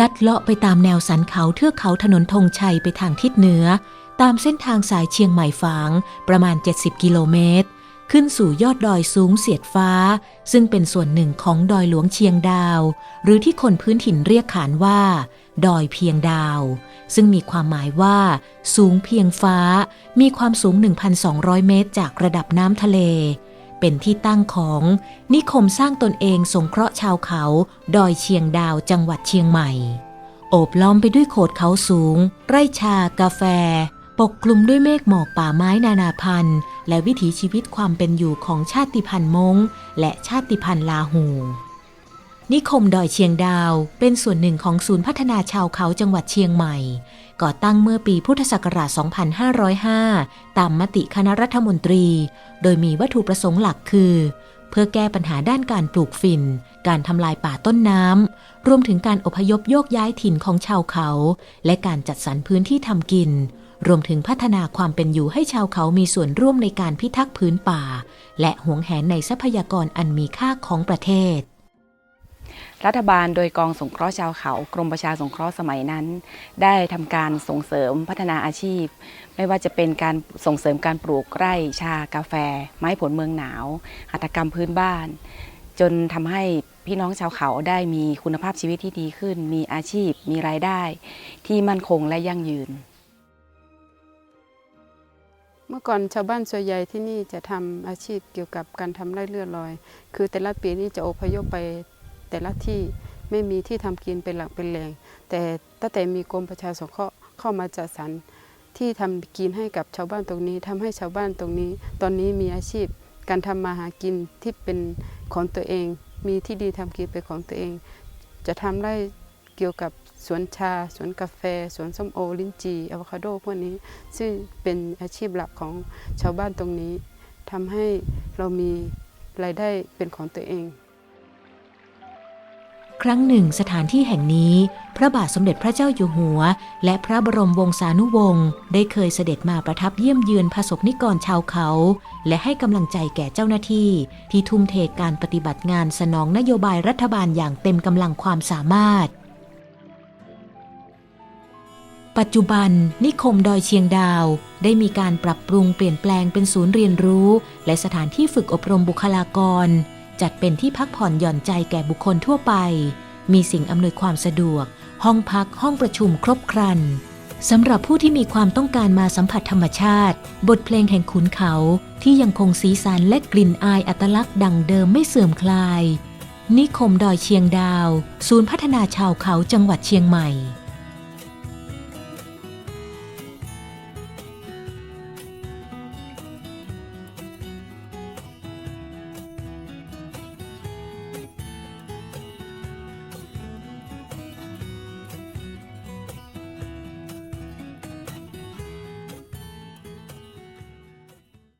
ลัดเลาะไปตามแนวสันเขาเทือกเขาถนนธงชัยไปทางทิศเหนือ ตามเส้นทางสายเชียงใหม่ฝางประมาณ 70 กิโลเมตร ขึ้นสู่ยอดดอยสูงเสียดฟ้า ซึ่งเป็นส่วนหนึ่งของดอยหลวงเชียงดาว หรือที่คนพื้นถิ่นเรียกขานว่า ดอยเพียงดาว ซึ่งมีความหมายว่า สูงเพียงฟ้า มีความสูง 1,200 เมตร จากระดับน้ำทะเล เป็นที่ตั้งของนิคมสร้างตนเองสงเคราะห์ชาวเขา ดอยเชียงดาวจังหวัดเชียงใหม่ โอบล้อมไปด้วยโขดเขาสูง ไร่ชากาแฟ ปกคลุมด้วยเมฆหมอกป่าไม้นานาพันธุ์ และวิถีชีวิตความเป็นอยู่ของชาติพันธุ์มงและชาติพันธุ์ลาหู นิคมดอยเชียงดาวเป็นส่วนหนึ่งของศูนย์พัฒนาชาวเขาจังหวัดเชียงใหม่ ก่อตั้งเมื่อปีพุทธศักราช 2505 ตามมติคณะรัฐมนตรี โดยมีวัตถุประสงค์หลักคือ เพื่อแก้ปัญหาด้านการปลูกฝิ่น การทำลายป่าต้นน้ำ รวมถึงการอพยพโยกย้ายถิ่นของชาวเขา และการจัดสรรพื้นที่ทำกิน รวมถึงพัฒนาความเป็นอยู่ให้ชาวเขามีส่วนร่วมในการพิทักษ์พื้นป่า และหวงแหนในทรัพยากรอันมีค่าของประเทศ รัฐบาลโดยกองสงเคราะห์ชาวเขา กรมประชาสงเคราะห์สมัยนั้น ได้ทำการส่งเสริมพัฒนาอาชีพ ไม่ว่าจะเป็นการส่งเสริมการปลูกไร่ชากาแฟ ไม้ผลเมืองหนาว หัตถกรรมพื้นบ้าน จนทำให้พี่น้องชาวเขาได้มีคุณภาพชีวิตที่ดีขึ้น มีอาชีพ มีรายได้ ที่มั่นคงและยั่งยืน เมื่อก่อนชาวบ้านส่วนใหญ่ที่นี่จะทำอาชีพเกี่ยวกับการทำไร่เลื่อดลอย คือแต่ละปีนี่จะอพยพไป แต่ละที่ไม่มีที่ทำกินเป็นหลักเป็นแหล่งแต่ตั้งแต่มีกรมประชาสงเคราะห์เข้ามาจัดสรรที่ทำกินให้กับชาวบ้านตรงนี้ทำให้ชาวบ้านตรงนี้ ตอนนี้มีอาชีพ การทำมาหากินที่เป็นของตัวเอง มีที่ดีทำกินเป็นของตัวเอง จะทำไร่เกี่ยวกับสวนชา สวนกาแฟ สวนส้มโอ ลิ้นจี่อะโวคาโดพวกนี้ ซึ่งเป็นอาชีพหลักของชาวบ้านตรงนี้ทำให้เรามีรายได้เป็นของตัวเอง ครั้งหนึ่งสถานที่แห่งนี้ พระบาทสมเด็จพระเจ้าอยู่หัว และพระบรมวงศานุวงศ์ได้เคยเสด็จมาประทับเยี่ยมเยือนประสบนิกรชาวเขา และให้กำลังใจแก่เจ้าหน้าที่ ที่ทุ่มเทการปฏิบัติงานสนองนโยบายรัฐบาลอย่างเต็มกำลังความสามารถ ปัจจุบัน นิคมดอยเชียงดาว ได้มีการปรับปรุงเปลี่ยนแปลงเป็นศูนย์เรียนรู้ และสถานที่ฝึกอบรมบุคลากร จัดเป็นที่พักผ่อนหย่อนใจแก่บุคคลทั่วไป มีสิ่งอำนวยความสะดวก ห้องพักห้องประชุมครบครันสำหรับผู้ที่มีความต้องการมาสัมผัสธรรมชาติ บทเพลงแห่งขุนเขาที่ยังคงสีสันและกลิ่นอายอัตลักษณ์ดังเดิมไม่เสื่อมคลาย นิคมดอยเชียงดาว ศูนย์พัฒนาชาวเขาจังหวัดเชียงใหม่